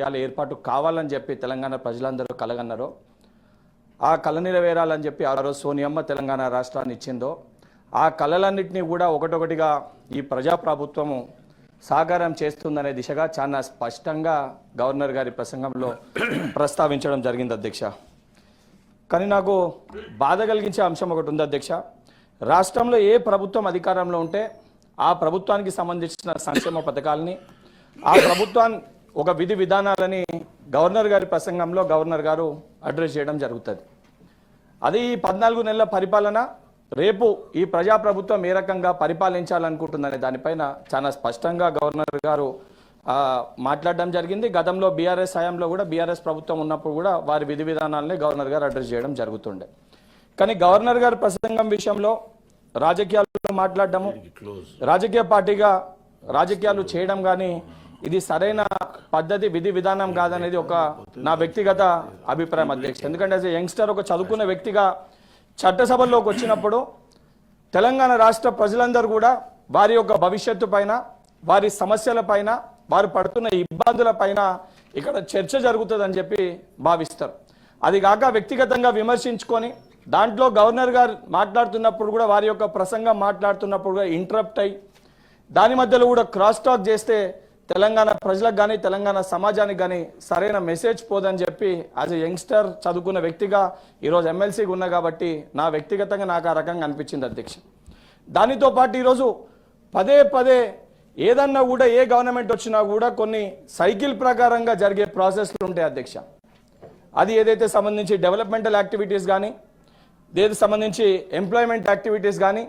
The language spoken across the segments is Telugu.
ఇవాళ ఏర్పాటు కావాలని చెప్పి తెలంగాణ ప్రజలందరూ కలగన్నారో. ఆ కళ నెరవేరాలని చెప్పి ఆ రోజు సోనియమ్మ తెలంగాణ రాష్ట్రాన్ని ఇచ్చిందో ఆ కళలన్నింటినీ కూడా ఒకటొకటిగా ఈ ప్రజాప్రభుత్వము సాకారం చేస్తుందనే దిశగా చాలా స్పష్టంగా గవర్నర్ గారి ప్రసంగంలో ప్రస్తావించడం జరిగింది అధ్యక్ష. కానీ నాకు బాధ కలిగించే అంశం ఒకటి ఉంది అధ్యక్ష. రాష్ట్రంలో ఏ ప్రభుత్వం అధికారంలో ఉంటే ఆ ప్రభుత్వానికి సంబంధించిన సంక్షేమ పథకాలని ఆ ప్రభుత్వాన్ని ఒక విధి విధానాలని గవర్నర్ గారి ప్రసంగంలో గవర్నర్ గారు అడ్రస్ చేయడం జరుగుతుంది. అది ఈ పద్నాలుగు నెలల పరిపాలన రేపు ఈ ప్రజాప్రభుత్వం ఏ రకంగా పరిపాలించాలనుకుంటుందనే దానిపైన చాలా స్పష్టంగా గవర్నర్ గారు మాట్లాడడం జరిగింది. గతంలో బీఆర్ఎస్ హయాంలో కూడా బీఆర్ఎస్ ప్రభుత్వం ఉన్నప్పుడు కూడా వారి విధి విధానాలనే గవర్నర్ గారు అడ్రస్ చేయడం జరుగుతుండే. కానీ గవర్నర్ గారి ప్రసంగం విషయంలో రాజకీయాల్లో మాట్లాడడము రాజకీయ పార్టీగా రాజకీయాలు చేయడం కానీ ఇది సరైన పద్ధతి విధి విధానం కాదనేది ఒక నా వ్యక్తిగత అభిప్రాయం అధ్యక్ష. ఎందుకంటే యాజ్ యంగ్స్టర్ ఒక చదువుకున్న వ్యక్తిగా చట్టసభల్లోకి వచ్చినప్పుడు తెలంగాణ రాష్ట్ర ప్రజలందరూ కూడా వారి యొక్క భవిష్యత్తు పైన వారి సమస్యల పైన వారు పడుతున్న ఇబ్బందుల పైన ఇక్కడ చర్చ జరుగుతుందని చెప్పి భావిస్తారు. అది కాక వ్యక్తిగతంగా విమర్శించుకొని దాంట్లో గవర్నర్ గారు మాట్లాడుతున్నప్పుడు కూడా వారి యొక్క ప్రసంగం మాట్లాడుతున్నప్పుడు కూడా ఇంటరప్ట్ అయ్యి దాని మధ్యలో కూడా క్రాస్ టాక్ చేస్తే తెలంగాణ ప్రజలకు కానీ తెలంగాణ సమాజానికి కానీ సరైన మెసేజ్ పోదని చెప్పి యాజ్ ఎ యంగ్స్టర్ చదువుకున్న వ్యక్తిగా ఈరోజు ఎమ్మెల్సీగా ఉన్నా కాబట్టి నా వ్యక్తిగతంగా నాకు ఆ రకంగా అనిపించింది అధ్యక్ష. దానితో పాటు ఈరోజు పదే పదే ఏదన్నా కూడా ఏ గవర్నమెంట్ వచ్చినా కూడా కొన్ని సైకిల్ ప్రకారంగా జరిగే ప్రాసెస్లు ఉంటాయి అధ్యక్ష. అది ఏదైతే సంబంధించి డెవలప్మెంటల్ యాక్టివిటీస్ కానీ దేనికి సంబంధించి ఎంప్లాయ్మెంట్ యాక్టివిటీస్ కానీ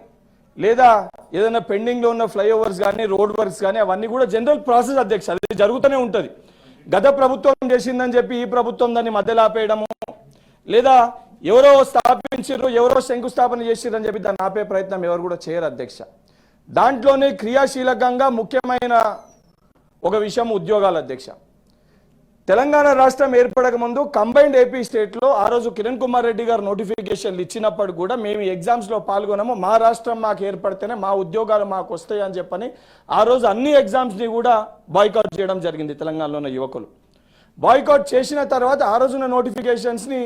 లేదా ఏదైనా పెండింగ్లో ఉన్న ఫ్లైఓవర్స్ కానీ రోడ్ వర్క్స్ కానీ అవన్నీ కూడా జనరల్ ప్రాసెస్ అధ్యక్ష. అది జరుగుతూనే ఉంటుంది. గత ప్రభుత్వం చేసిందని చెప్పి ఈ ప్రభుత్వం దాన్ని మధ్యలో ఆపేయడము లేదా ఎవరో స్థాపించారు ఎవరో శంకుస్థాపన చేసిరని చెప్పి దాన్ని ఆపే ప్రయత్నం ఎవరు కూడా చేయరు అధ్యక్ష. దాంట్లోనే క్రియాశీలకంగా ముఖ్యమైన ఒక విషయం ఉద్యోగాలు అధ్యక్ష. తెలంగాణ రాష్ట్రం ఏర్పడక ముందు కంబైన్డ్ ఏపీ స్టేట్లో ఆ రోజు కిరణ్ కుమార్ రెడ్డి గారు నోటిఫికేషన్లు ఇచ్చినప్పుడు కూడా మేము ఎగ్జామ్స్లో పాల్గొన్నాము. మా రాష్ట్రం మాకు ఏర్పడితేనే మా ఉద్యోగాలు మాకు వస్తాయి అని చెప్పని ఆ రోజు అన్ని ఎగ్జామ్స్ని కూడా బాయ్కాట్ చేయడం జరిగింది తెలంగాణలో ఉన్న యువకులు. బాయ్కాట్ చేసిన తర్వాత ఆ రోజున నోటిఫికేషన్స్ని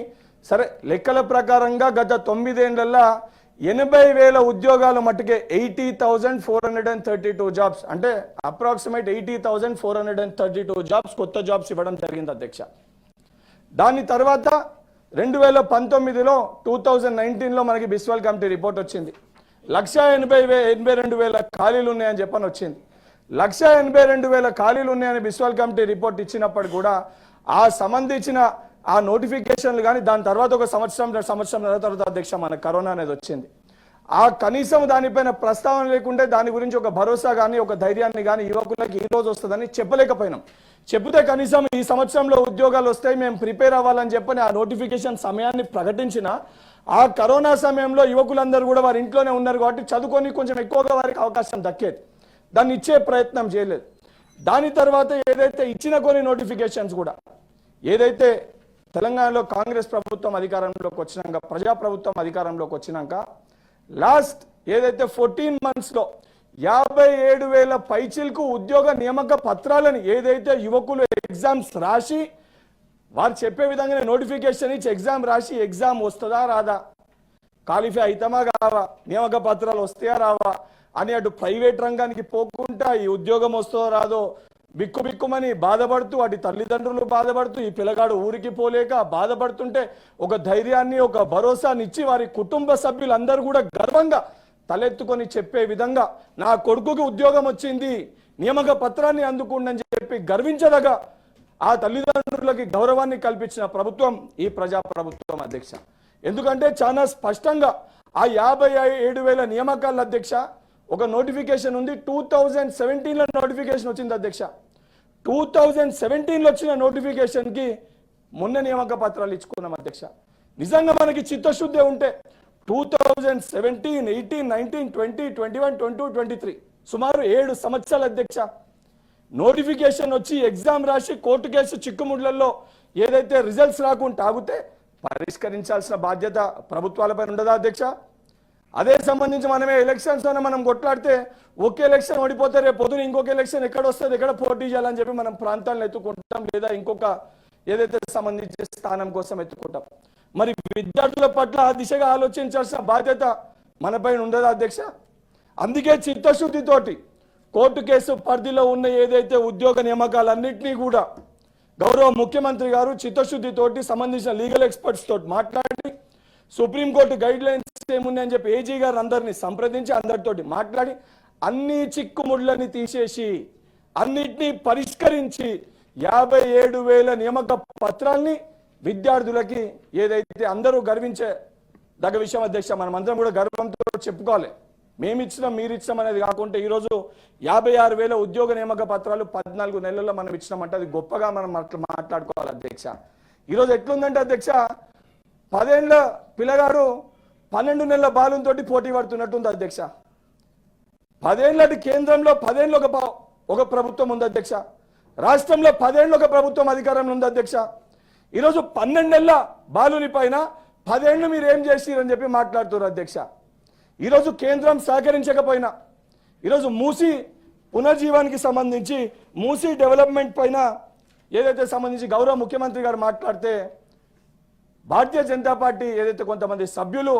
సరే లెక్కల ప్రకారంగా గత తొమ్మిదేళ్ళలో ఎనభై వేల ఉద్యోగాలు మట్టుకే eighty thousand four hundred and thirty two jobs. అంటే approximate eighty thousand four hundred and thirty two jobs కొత్త జాబ్స్ ఇవ్వడం జరిగింది అధ్యక్ష. దాని తర్వాత రెండు వేల పంతొమ్మిదిలో టూ థౌజండ్ నైన్టీన్లో మనకి బిస్వాల్ కమిటీ రిపోర్ట్ వచ్చింది. లక్ష ఎనభై వే ఎనభై రెండు వేల ఖాళీలు ఉన్నాయని చెప్పని వచ్చింది. లక్ష ఎనభై రెండు వేల ఖాళీలు ఉన్నాయని బిస్వాల్ కమిటీ రిపోర్ట్ ఇచ్చినప్పుడు కూడా ఆ సంబంధించిన ఆ నోటిఫికేషన్లు కానీ దాని తర్వాత ఒక సంవత్సరం సంవత్సరం తర్వాత అధ్యక్ష మన కరోనా అనేది వచ్చింది. ఆ కనీసం దానిపైన ప్రస్తావన లేకుంటే దాని గురించి ఒక భరోసా కానీ ఒక ధైర్యాన్ని కానీ యువకులకి ఈ రోజు వస్తుందని చెప్పలేకపోయినాం. చెబితే కనీసం ఈ సంవత్సరంలో ఉద్యోగాలు వస్తాయి మేము ప్రిపేర్ అవ్వాలని చెప్పని ఆ నోటిఫికేషన్ సమయాన్ని ప్రకటించిన ఆ కరోనా సమయంలో యువకులందరూ కూడా వారి ఇంట్లోనే ఉన్నారు కాబట్టి చదువుకొని కొంచెం ఎక్కువగా వారికి అవకాశం దక్కేది. దాన్ని ఇచ్చే ప్రయత్నం చేయలేదు. దాని తర్వాత ఏదైతే ఇచ్చిన కొన్ని నోటిఫికేషన్స్ కూడా ఏదైతే తెలంగాణలో కాంగ్రెస్ ప్రభుత్వం అధికారంలోకి వచ్చినాక ప్రజాప్రభుత్వం అధికారంలోకి వచ్చినాక లాస్ట్ ఏదైతే ఫోర్టీన్ మంత్స్లో యాభై ఏడు వేల పైచిల్కు ఉద్యోగ నియామక పత్రాలని ఏదైతే యువకులు ఎగ్జామ్స్ రాసి వారు చెప్పే విధంగానే నోటిఫికేషన్ ఇచ్చి ఎగ్జామ్ రాసి ఎగ్జామ్ వస్తుందా రాదా? క్వాలిఫై అవుతామా కావా? నియామక పత్రాలు వస్తాయా రావా? అని అటు ప్రైవేట్ రంగానికి పోకుండా ఈ ఉద్యోగం వస్తుందో రాదో బిక్కు బిక్కుమని బాధపడుతూ వాటి తల్లిదండ్రులు బాధపడుతూ ఈ పిల్లగాడు ఊరికి పోలేక బాధపడుతుంటే ఒక ధైర్యాన్ని ఒక భరోసాని ఇచ్చి వారి కుటుంబ సభ్యులందరూ కూడా గర్వంగా తలెత్తుకొని చెప్పే విధంగా నా కొడుకుకి ఉద్యోగం వచ్చింది నియామక పత్రాన్ని అందుకుండని చెప్పి గర్వించదగా ఆ తల్లిదండ్రులకి గౌరవాన్ని కల్పించిన ప్రభుత్వం ఈ ప్రజా ప్రభుత్వం అధ్యక్ష. ఎందుకంటే చాలా స్పష్టంగా ఆ యాభై ఏడు వేల నియామకాల అధ్యక్ష ఒక నోటిఫికేషన్ ఉంది టూ థౌజండ్ సెవెంటీన్లో నోటిఫికేషన్ వచ్చింది అధ్యక్ష. టూ థౌజండ్ సెవెంటీన్లో వచ్చిన నోటిఫికేషన్కి మొన్న నియామక పత్రాలు ఇచ్చుకున్నాం అధ్యక్ష. నిజంగా మనకి చిత్తశుద్ధి ఉంటే two thousand seventeen eighteen nineteen twenty twenty one twenty twenty three సుమారు ఏడు సంవత్సరాల అధ్యక్ష. నోటిఫికేషన్ వచ్చి ఎగ్జామ్ రాసి కోర్టు కేసు చిక్కుముడ్లలో ఏదైతే రిజల్ట్స్ రాకుండా ఆగితే పరిష్కరించాల్సిన బాధ్యత ప్రభుత్వాలపై ఉండదా అధ్యక్ష? అదే సంబంధించి మనమే ఎలక్షన్స్ అని మనం కొట్లాడితే ఒక ఎలక్షన్ ఓడిపోతే రేపు పొద్దున ఇంకొక ఎలక్షన్ ఎక్కడ వస్తుంది ఎక్కడ పోటీ చేయాలని చెప్పి మనం ప్రాంతాలను ఎత్తుకుంటాం లేదా ఇంకొక ఏదైతే సంబంధించి స్థానం కోసం ఎత్తుకుంటాం. మరి విద్యార్థుల పట్ల ఆ దిశగా ఆలోచించాల్సిన బాధ్యత మనపైన ఉండదా అధ్యక్ష? అందుకే చిత్తశుద్ధితోటి కోర్టు కేసు పరిధిలో ఉన్న ఏదైతే ఉద్యోగ నియామకాలన్నింటినీ కూడా గౌరవ ముఖ్యమంత్రి గారు చిత్తశుద్ధితోటి సంబంధించిన లీగల్ ఎక్స్పర్ట్స్ తోటి మాట్లాడి సుప్రీంకోర్టు గైడ్ లైన్స్ ఏమున్నాయని చెప్పి ఏజీ గారు అందరినీ సంప్రదించి అందరితోటి మాట్లాడి అన్ని చిక్కుముళ్ళని తీసేసి అన్నిటినీ పరిష్కరించి యాభై ఏడు వేల నియామక పత్రాల్ని విద్యార్థులకి ఏదైతే అందరూ గర్వించే దగ్గ విషయం అధ్యక్ష మనం అందరం కూడా గర్వంతో చెప్పుకోవాలి. మేమిచ్చినాం మీరిచ్చినాం అనేది కాకుండా ఈరోజు యాభై ఆరు వేల ఉద్యోగ నియామక పత్రాలు పద్నాలుగు నెలల్లో మనం ఇచ్చినామంటే అది గొప్పగా మనం మాట్లాడుకోవాలి అధ్యక్ష. ఈరోజు ఎట్లుందంటే అధ్యక్ష పదేళ్ళ పిల్లగాడు పన్నెండు నెలల బాలుంతో పోటీ పడుతున్నట్టుంది అధ్యక్ష. పదేళ్ళటి కేంద్రంలో పదేళ్ళు ఒక ప- ఒక ప్రభుత్వం ఉంది అధ్యక్ష. రాష్ట్రంలో పదేళ్ళు ఒక ప్రభుత్వం అధికారంలో ఉంది అధ్యక్ష. ఈరోజు పన్నెండేళ్ళ బాలుని పైన పదేళ్ళు మీరు ఏం చేసిరని చెప్పి మాట్లాడుతున్నారు అధ్యక్ష. ఈరోజు కేంద్రం సహకరించకపోయినా ఈరోజు మూసి పునర్జీవానికి సంబంధించి మూసి డెవలప్మెంట్ పైన ఏదైతే సంబంధించి గౌరవ ముఖ్యమంత్రి గారు మాట్లాడితే భారతీయ జనతా పార్టీ ఏదైతే కొంతమంది సభ్యులు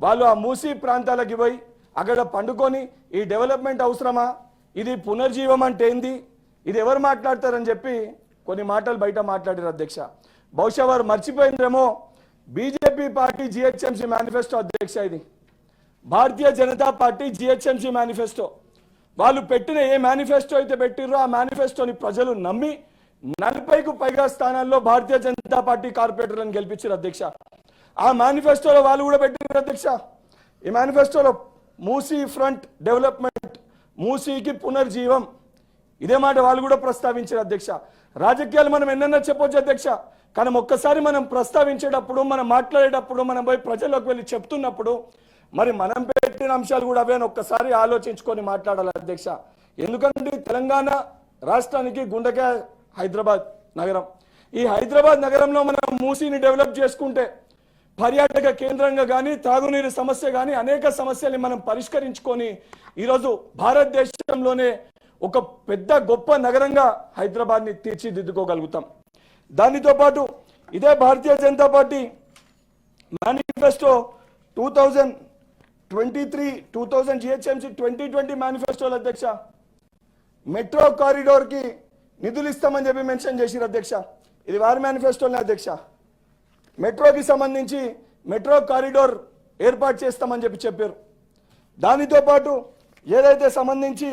వాళ్ళు ఆ మూసీ ప్రాంతాలకి పోయి అక్కడ పండుకొని ఈ డెవలప్మెంట్ అవసరమా? ఇది పునర్జీవం అంటే ఏంది? ఇది ఎవరు మాట్లాడతారని చెప్పి కొన్ని మాటలు బయట మాట్లాడారు అధ్యక్ష. బహుశా వారు మర్చిపోయిందేమో బీజేపీ పార్టీ జిహెచ్ఎంసీ మేనిఫెస్టో అధ్యక్ష ఇది. Bharatiya Janata party GHMC manifesto. వాళ్ళు పెట్టిన ఏ మేనిఫెస్టో అయితే పెట్టిర్రో ఆ మేనిఫెస్టోని ప్రజలు నమ్మి నలభైకు పైగా స్థానాల్లో భారతీయ జనతా పార్టీ కార్పొరేటర్లను గెలిపించారు అధ్యక్ష. ఆ మేనిఫెస్టోలో వాళ్ళు కూడా పెట్టినారు అధ్యక్ష. ఈ మేనిఫెస్టోలో మూసీ ఫ్రంట్ డెవలప్మెంట్ మూసీకి పునర్జీవం ఇదే మాట వాళ్ళు కూడా ప్రస్తావించారు అధ్యక్ష. రాజకీయాలు మనం ఎన్నన్నా చెప్పొచ్చు అధ్యక్ష కానీ ఒక్కసారి మనం ప్రస్తావించేటప్పుడు మనం మాట్లాడేటప్పుడు మనం పోయి ప్రజల్లోకి వెళ్ళి చెప్తున్నప్పుడు మరి మనం పెట్టిన అంశాలు కూడా అవే అని ఒక్కసారి ఆలోచించుకొని మాట్లాడాలి అధ్యక్ష. ఎందుకంటే తెలంగాణ రాష్ట్రానికి గుండెకాయ హైదరాబాద్ నగరం. ఈ హైదరాబాద్ నగరంలో మనం మూసీని డెవలప్ చేసుకుంటే పర్యాటక కేంద్రంగా కానీ తాగునీరు సమస్య కానీ అనేక సమస్యల్ని మనం పరిష్కరించుకొని ఈరోజు భారతదేశంలోనే ఒక పెద్ద గొప్ప నగరంగా హైదరాబాద్ని తీర్చిదిద్దుకోగలుగుతాం. దానితో పాటు ఇదే Bharatiya Janata party manifesto two thousand twenty three two thousand GHMC twenty twenty మేనిఫెస్టోలు అధ్యక్ష మెట్రో కారిడోర్కి నిధులు ఇస్తామని చెప్పి మెన్షన్ చేసిరు అధ్యక్ష. ఇది వారి మేనిఫెస్టోనే అధ్యక్ష. మెట్రోకి సంబంధించి మెట్రో కారిడోర్ ఏర్పాటు చేస్తామని చెప్పి చెప్పారు దానితో పాటు ఏదైతే సంబంధించి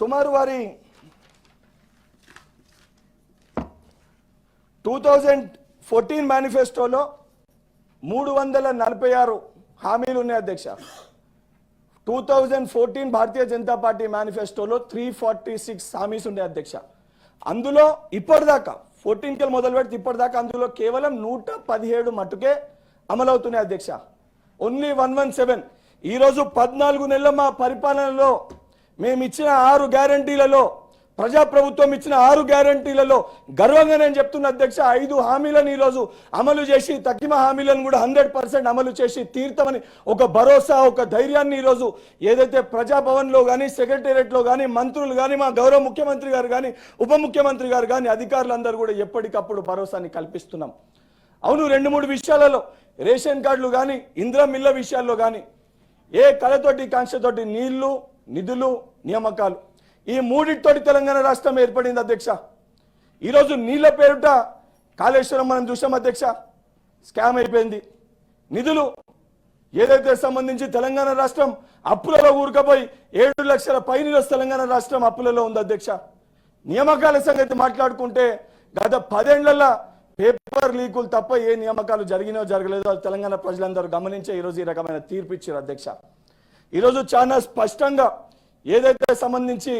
సుమారు వారి టూ థౌజండ్ ఫోర్టీన్ మేనిఫెస్టోలో మూడు వందల నలభై ఆరు హామీలు ఉన్నాయి అధ్యక్ష. Two thousand fourteen Bharatiya Janata party మేనిఫెస్టోలో త్రీ ఫార్టీ సిక్స్ హామీస్ ఉండే అధ్యక్ష. అందులో ఇప్పటిదాకా ఫోర్టీన్ కెల్ మొదలు పెడితే ఇప్పటిదాకా అందులో కేవలం నూట పదిహేడు మట్టుకే అమలవుతున్నాయి అధ్యక్ష. ఓన్లీ వన్ వన్ సెవెన్ ఈరోజు పద్నాలుగు నెలల మా పరిపాలనలో మేము ఇచ్చిన ఆరు గ్యారంటీలలో ప్రజాప్రభుత్వం ఇచ్చిన ఆరు గ్యారంటీలలో గర్వంగా నేను చెప్తున్న అధ్యక్ష ఐదు హామీలను ఈరోజు అమలు చేసి తగ్గిమ హామీలను కూడా హండ్రెడ్ పర్సెంట్ అమలు చేసి తీర్థమని ఒక భరోసా ఒక ధైర్యాన్ని ఈరోజు ఏదైతే ప్రజాభవన్లో కానీ సెక్రటేరియట్లో కానీ మంత్రులు కానీ మా గౌరవ ముఖ్యమంత్రి గారు కానీ ఉప ముఖ్యమంత్రి గారు కానీ అధికారులందరూ కూడా ఎప్పటికప్పుడు భరోసాని కల్పిస్తున్నాం. అవును రెండు మూడు విషయాలలో రేషన్ కార్డులు కానీ ఇంద్ర మిల్ల విషయాల్లో కానీ ఏ కళతోటి కాంక్షతోటి నీళ్ళు నిధులు నియామకాలు ఈ మూడింటితోటి తెలంగాణ రాష్ట్రం ఏర్పడింది అధ్యక్ష. ఈరోజు నీళ్ళ పేరుట కాళేశ్వరం మనం చూసాం అధ్యక్ష. స్కామ్ అయిపోయింది. నిధులు ఏదైతే సంబంధించి తెలంగాణ రాష్ట్రం అప్పులలో ఊరుకపోయి ఏడు లక్షల పైన తెలంగాణ రాష్ట్రం అప్పులలో ఉంది అధ్యక్ష. నియామకాల సంగతి మాట్లాడుకుంటే గత పదేళ్ళలో పేపర్ లీకులు తప్ప ఏ నియామకాలు జరిగినో జరగలేదో తెలంగాణ ప్రజలందరూ గమనించే ఈరోజు ఈ రకమైన తీర్పు ఇచ్చారు అధ్యక్ష. ఈరోజు చాలా స్పష్టంగా ఏదైతే సంబంధించి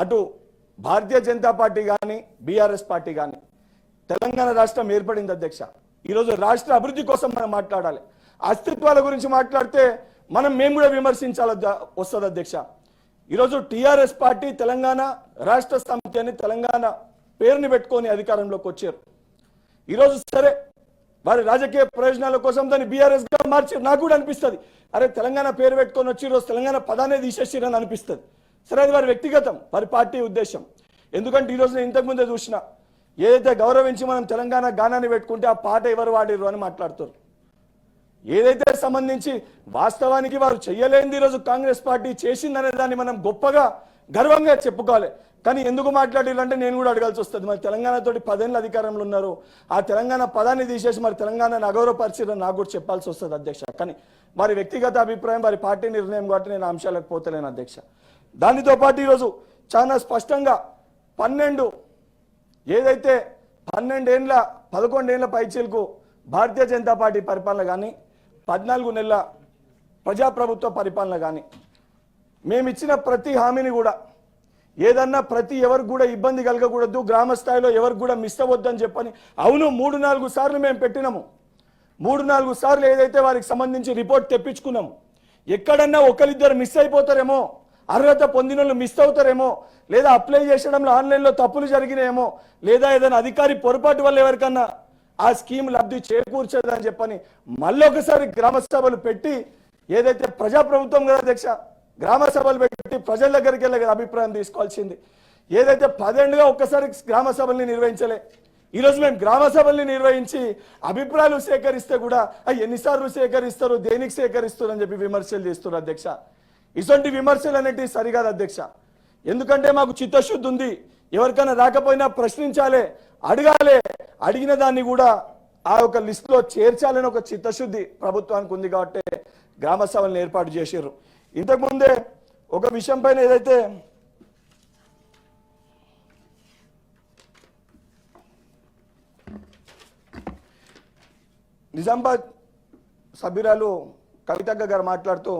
అటు భారతీయ జనతా పార్టీ కానీ బీఆర్ఎస్ పార్టీ కానీ తెలంగాణ రాష్ట్రం ఏర్పడింది అధ్యక్ష. ఈరోజు రాష్ట్ర అభివృద్ధి కోసం మనం మాట్లాడాలి. అస్తిత్వాల గురించి మాట్లాడితే మనం మేము కూడా విమర్శించాలి వస్తుంది అధ్యక్ష. ఈరోజు టీఆర్ఎస్ పార్టీ తెలంగాణ రాష్ట్ర సమితి అని తెలంగాణ పేరుని పెట్టుకొని అధికారంలోకి వచ్చారు. ఈరోజు సరే వారి రాజకీయ ప్రయోజనాల కోసం దాన్ని బీఆర్ఎస్గా మార్చి నాకు కూడా అనిపిస్తుంది. అరే తెలంగాణ పేరు పెట్టుకొని వచ్చి ఈరోజు తెలంగాణ పదాన్ని తీసేసిరని అనిపిస్తుంది. సరే అది వారి వ్యక్తిగతం వారి పార్టీ ఉద్దేశం. ఎందుకంటే ఈ రోజు నేను ఇంతకుముందే చూసిన ఏదైతే గౌరవించి మనం తెలంగాణ గానాన్ని పెట్టుకుంటే ఆ పాట ఎవరు వాడిరు అని మాట్లాడుతారు ఏదైతే సంబంధించి వాస్తవానికి వారు చేయలేనిది ఈరోజు కాంగ్రెస్ పార్టీ చేసిందనే దాన్ని మనం గొప్పగా గర్వంగా చెప్పుకోవాలి. కానీ ఎందుకు మాట్లాడాలంటే నేను కూడా అడగాల్సి వస్తుంది. మరి తెలంగాణతోటి పదేళ్ళ అధికారంలో ఉన్నారు. ఆ తెలంగాణ పదాన్ని తీసేసి మరి తెలంగాణను అగౌరవపరిచిరని నాకు కూడా చెప్పాల్సి వస్తుంది అధ్యక్ష. కానీ వారి వ్యక్తిగత అభిప్రాయం వారి పార్టీ నిర్ణయం కాబట్టి నేను అంశాలకు పోతలేను అధ్యక్ష. దానితో పాటు ఈరోజు చాలా స్పష్టంగా పన్నెండు ఏదైతే పన్నెండేండ్ల పదకొండేండ్ల పైచీలకు భారతీయ జనతా పార్టీ పరిపాలన కానీ పద్నాలుగు నెలల ప్రజాప్రభుత్వ పరిపాలన కానీ మేము ఇచ్చిన ప్రతి హామీని కూడా ఏదన్నా ప్రతి ఎవరికి కూడా ఇబ్బంది కలగకూడదు గ్రామ స్థాయిలో ఎవరికి కూడా మిస్ అవ్వద్దని చెప్పని అవును మూడు నాలుగు సార్లు మేము పెట్టినాము. మూడు నాలుగు సార్లు ఏదైతే వారికి సంబంధించి రిపోర్ట్ తెప్పించుకున్నాము ఎక్కడన్నా ఒకరిద్దరు మిస్ అయిపోతారేమో అర్హత పొందిన వాళ్ళు మిస్ అవుతారేమో లేదా అప్లై చేసడంలో ఆన్లైన్లో తప్పులు జరిగినాయేమో లేదా ఏదైనా అధికారి పొరపాటు వల్ల ఎవరికన్నా ఆ స్కీమ్ లబ్ధి చేకూర్చదని చెప్పని మళ్ళొకసారి గ్రామ సభలు పెట్టి ఏదైతే ప్రజాప్రభుత్వం కదా అధ్యక్ష గ్రామ సభలు పెట్టి ప్రజల దగ్గరికి వెళ్ళి కదా అభిప్రాయం తీసుకోవాల్సింది. ఏదైతే పదేండుగా ఒక్కసారి గ్రామ సభల్ని నిర్వహించలే ఈరోజు మేము గ్రామ సభల్ని నిర్వహించి అభిప్రాయాలు సేకరిస్తే కూడా ఎన్నిసార్లు సేకరిస్తారు దేనికి సేకరిస్తారు అని చెప్పి విమర్శలు చేస్తున్నారు అధ్యక్ష. ఇటువంటి విమర్శలు అనేటివి సరికాదు అధ్యక్ష. ఎందుకంటే మాకు చిత్తశుద్ధి ఉంది. ఎవరికైనా రాకపోయినా ప్రశ్నించాలి అడగాలి అడిగిన దాన్ని కూడా ఆ యొక్క లిస్టులో చేర్చాలని ఒక చిత్తశుద్ధి ప్రభుత్వానికి ఉంది కాబట్టి గ్రామ సభలను ఏర్పాటు చేశారు ఇంతకుముందే ఒక విషయం పైన ఏదైతే నిజామాబాద్ సభ్యురాలు కవితక్క గారు మాట్లాడుతూ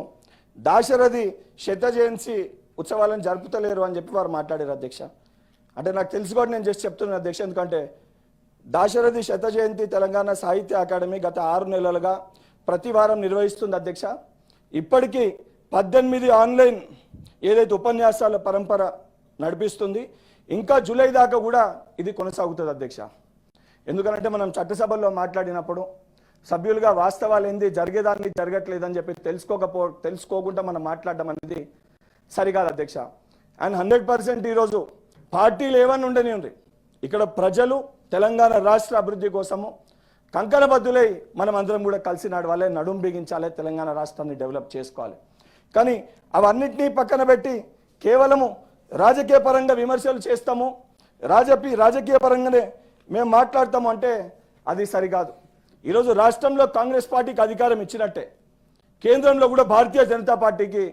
దాశరథి శత జయంతి ఉత్సవాలను జరుపుతలేరు అని చెప్పి వారు మాట్లాడారు అధ్యక్ష. అంటే నాకు తెలిసి కూడా నేను జస్ట్ చెప్తున్నాను అధ్యక్ష ఎందుకంటే దాశరథి శత జయంతి తెలంగాణ సాహిత్య అకాడమీ గత ఆరు నెలలుగా ప్రతి వారం నిర్వహిస్తుంది అధ్యక్ష. ఇప్పటికీ పద్దెనిమిది ఆన్లైన్ ఏదైతే ఉపన్యాసాల పరంపర నడిపిస్తుంది ఇంకా జూలై దాకా కూడా ఇది కొనసాగుతుంది అధ్యక్ష. ఎందుకంటే మనం చట్టసభల్లో మాట్లాడినప్పుడు సభ్యులుగా వాస్తవాలు ఏంది? జరిగేదాన్ని జరగట్లేదని చెప్పి తెలుసుకోకపో తెలుసుకోకుండా మనం మాట్లాడడం అనేది సరికాదు అధ్యక్ష. అండ్ హండ్రెడ్ పర్సెంట్ ఈరోజు పార్టీలు ఏమని ఉండని ఉంది ఇక్కడ ప్రజలు తెలంగాణ రాష్ట్ర అభివృద్ధి కోసము కంకణబద్దులై మనం అందరం కూడా కలిసి నడవాలి నడుం బిగించాలి తెలంగాణ రాష్ట్రాన్ని డెవలప్ చేసుకోవాలి. కానీ అవన్నిటినీ పక్కన పెట్టి కేవలము రాజకీయ పరంగా విమర్శలు చేస్తాము. రాజపి రాజకీయ పరంగానే మేము మాట్లాడతాము అంటే అది సరికాదు ఈరోజు రాష్ట్రంలో కాంగ్రెస్ పార్టీకి అధికారం ఇచ్చినట్టే. కేంద్రంలో కూడా భారతీయ జనతా పార్టీకి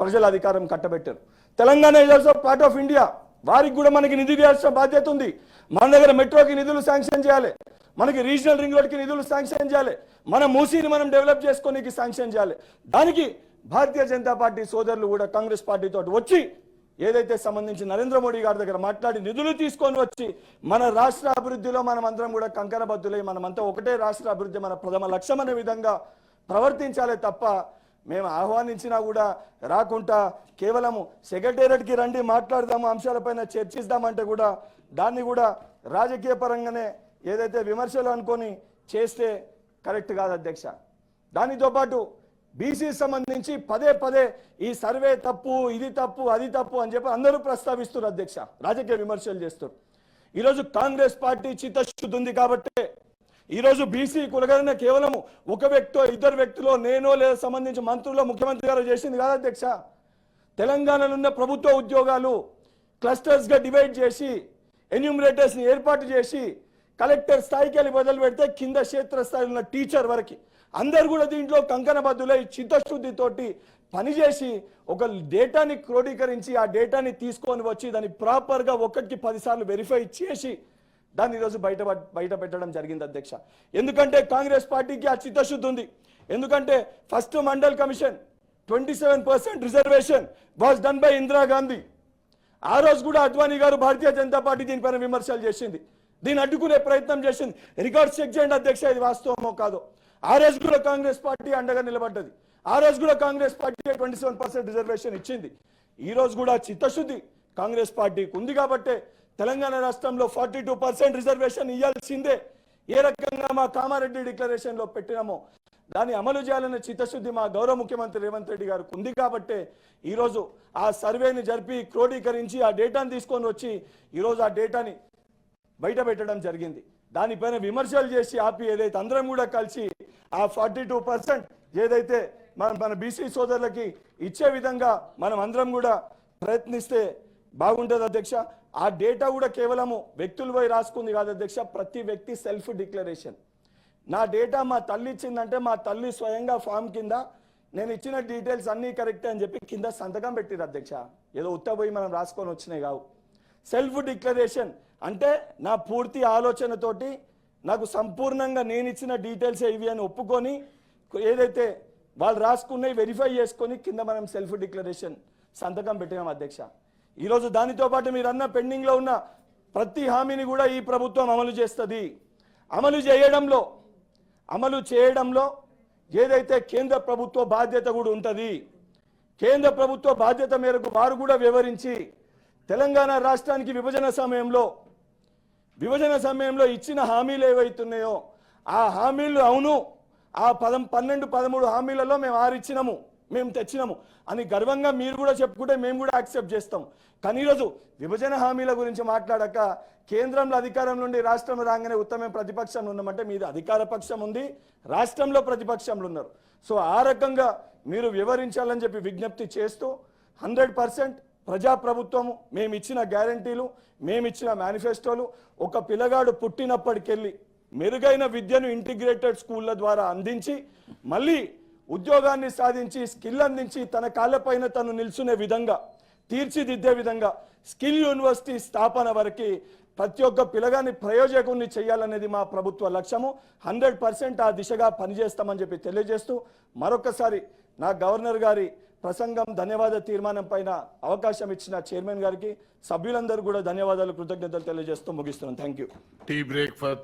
ప్రజల అధికారం కట్టబెట్టారు. Telangana is also part of India వారికి కూడా మనకి నిధి వేయాల్సిన బాధ్యత ఉంది. మన దగ్గర మెట్రోకి నిధులు శాంక్షన్ చేయాలి. మనకి రీజనల్ రింగ్ రోడ్కి నిధులు శాంక్షన్ చేయాలి. మన మూసీని మనం డెవలప్ చేసుకోనికి శాంక్షన్ చేయాలి. దానికి భారతీయ జనతా పార్టీ సోదరులు కూడా కాంగ్రెస్ పార్టీతో వచ్చి ఏదైతే సంబంధించి నరేంద్ర మోడీ గారి దగ్గర మాట్లాడి నిధులు తీసుకొని వచ్చి మన రాష్ట్ర అభివృద్ధిలో మనం అందరం కూడా కంకణబద్దులై మనమంతా ఒకటే రాష్ట్ర అభివృద్ధి మన ప్రథమ లక్ష్యం అనే విధంగా ప్రవర్తించాలే తప్ప మేము ఆహ్వానించినా కూడా రాకుండా కేవలము సెక్రటేరియట్కి రండి మాట్లాడదాము అంశాలపైన చర్చిద్దామంటే కూడా దాన్ని కూడా రాజకీయ పరంగానే ఏదైతే విమర్శలు అనుకొని చేస్తే కరెక్ట్ కాదు అధ్యక్ష. దానితో పాటు బీసీ సంబంధించి పదే పదే ఈ సర్వే తప్పు ఇది తప్పు అది తప్పు అని చెప్పి అందరూ ప్రస్తావిస్తారు అధ్యక్ష. రాజకీయ విమర్శలు చేస్తారు ఈరోజు కాంగ్రెస్ పార్టీ చిత్తశుద్ధి ఉంది కాబట్టి ఈరోజు బీసీ కులగణన కేవలం ఒక వ్యక్తో ఇద్దరు వ్యక్తులో నేనో లేదా సంబంధించి మంత్రుల్లో ముఖ్యమంత్రి గారు చేసింది కాదు అధ్యక్ష? తెలంగాణలో ఉన్న ప్రభుత్వ ఉద్యోగాలు క్లస్టర్స్గా డివైడ్ చేసి ఎన్యూమరేటర్స్ని ఏర్పాటు చేసి కలెక్టర్ స్థాయికి వెళ్ళి బదులు పెడితే కింద క్షేత్ర స్థాయిలో ఉన్న టీచర్ వరకు అందరు కూడా దీంట్లో కంకణబద్దులై చిత్తశుద్ధితోటి పనిచేసి ఒక డేటాని క్రోడీకరించి ఆ డేటాని తీసుకొని వచ్చి దాన్ని ప్రాపర్గా ఒకటికి పదిసార్లు వెరిఫై చేసి దాన్ని ఈరోజు బయట బయట పెట్టడం జరిగింది అధ్యక్ష. ఎందుకంటే కాంగ్రెస్ పార్టీకి ఆ చిత్తశుద్ధి ఉంది. ఎందుకంటే first Mandal commission twenty seven percent reservation was done by Indira Gandhi ఆ రోజు కూడా అద్వానీ గారు భారతీయ జనతా పార్టీ దీనిపైన విమర్శలు చేసింది. దీన్ని అడ్డుకునే ప్రయత్నం చేసింది. రికార్డ్స్ చెక్ చేయండి అధ్యక్ష ఇది వాస్తవమో కాదో. ఆ రోజు కూడా కాంగ్రెస్ పార్టీ అండగా నిలబడ్డది. ఆ రోజు కూడా Congress party twenty seven percent reservation ఇచ్చింది. ఈ రోజు కూడా చిత్తశుద్ధి కాంగ్రెస్ పార్టీకి ఉంది కాబట్టే తెలంగాణ రాష్ట్రంలో ఫార్టీ టూ పర్సెంట్ రిజర్వేషన్ ఇవ్వాల్సిందే ఏ రకంగా మా కామారెడ్డి డిక్లరేషన్లో పెట్టినామో దాన్ని అమలు చేయాలన్న చిత్తశుద్ధి మా గౌరవ ముఖ్యమంత్రి రేవంత్ రెడ్డి గారికి ఉంది కాబట్టే ఈరోజు ఆ సర్వేని జరిపి క్రోడీకరించి ఆ డేటాను తీసుకొని వచ్చి ఈరోజు ఆ డేటాని బయట పెట్టడం జరిగింది. దానిపైన విమర్శలు చేసి ఆపి ఏదైతే అందరం కూడా కలిసి ఆ ఫార్టీ టూ పర్సెంట్ ఏదైతే మన మన బీసీ సోదరులకి ఇచ్చే విధంగా మనం అందరం కూడా ప్రయత్నిస్తే బాగుంటుంది అధ్యక్ష. ఆ డేటా కూడా కేవలము వ్యక్తులు పోయి రాసుకుంది కాదు అధ్యక్ష ప్రతి వ్యక్తి సెల్ఫ్ డిక్లరేషన్. నా డేటా మా తల్లి ఇచ్చిందంటే మా తల్లి స్వయంగా ఫామ్ కింద నేను ఇచ్చిన డీటెయిల్స్ అన్నీ కరెక్టే అని చెప్పి కింద సంతకం పెట్టిరు అధ్యక్ష. ఏదో ఉత్త పోయి మనం రాసుకొని వచ్చినాయి కావు. సెల్ఫ్ డిక్లరేషన్ అంటే నా పూర్తి ఆలోచనతోటి నాకు సంపూర్ణంగా నేను ఇచ్చిన డీటెయిల్స్ ఇవి అని ఒప్పుకొని ఏదైతే వాళ్ళు రాసుకున్నవి వెరిఫై చేసుకొని కింద మనం సెల్ఫ్ డిక్లరేషన్ సంతకం పెట్టినాం అధ్యక్ష. ఈరోజు దానితో పాటు మీరు అన్న పెండింగ్లో ఉన్న ప్రతి హామీని కూడా ఈ ప్రభుత్వం అమలు చేస్తుంది. అమలు చేయడంలో అమలు చేయడంలో ఏదైతే కేంద్ర ప్రభుత్వ బాధ్యత కూడా ఉంటుంది కేంద్ర ప్రభుత్వ బాధ్యత మేరకు వారు కూడా వివరించి తెలంగాణ రాష్ట్రానికి విభజన సమయంలో విభజన సమయంలో ఇచ్చిన హామీలు ఏవైతున్నాయో ఆ హామీలు అవును. ఆ పదం పన్నెండు పదమూడు హామీలలో మేము ఆరు ఇచ్చినాము. మేము తెచ్చినాము. అని గర్వంగా మీరు కూడా చెప్పుకుంటే మేము కూడా యాక్సెప్ట్ చేస్తాం. కానీ ఈరోజు విభజన హామీల గురించి మాట్లాడక కేంద్రంలో అధికారం నుండి రాష్ట్రం రాగానే ఉత్తమ ప్రతిపక్షంలో ఉన్నామంటే మీది అధికార పక్షం ఉంది. రాష్ట్రంలో ప్రతిపక్షంలో ఉన్నారు. సో ఆ రకంగా మీరు వివరించాలని చెప్పి విజ్ఞప్తి చేస్తూ హండ్రెడ్ పర్సెంట్ ప్రజాప్రభుత్వము మేము ఇచ్చిన గ్యారంటీలు మేము ఇచ్చిన మేనిఫెస్టోలు ఒక పిల్లగాడు పుట్టినప్పటికెళ్ళి మెరుగైన విద్యను ఇంటిగ్రేటెడ్ స్కూళ్ళ ద్వారా అందించి మళ్ళీ ఉద్యోగాన్ని సాధించి స్కిల్ అందించి తన కాళ్ళపైన తను నిల్చునే విధంగా తీర్చిదిద్దే విధంగా స్కిల్ యూనివర్సిటీ స్థాపన వరకు ప్రతి ఒక్క పిల్లగాని ప్రయోజకుల్ని చేయాలనేది మా ప్రభుత్వ లక్ష్యము. హండ్రెడ్ పర్సెంట్ ఆ దిశగా పనిచేస్తామని చెప్పి తెలియజేస్తూ మరొకసారి నా గవర్నర్ గారి ప్రసంగం ధన్యవాద తీర్మానం పైన అవకాశం ఇచ్చిన చైర్మన్ గారికి సభ్యులందరూ కూడా ధన్యవాదాలు కృతజ్ఞతలు తెలియజేస్తూ ముగిస్తున్నాం. Thank you tea break for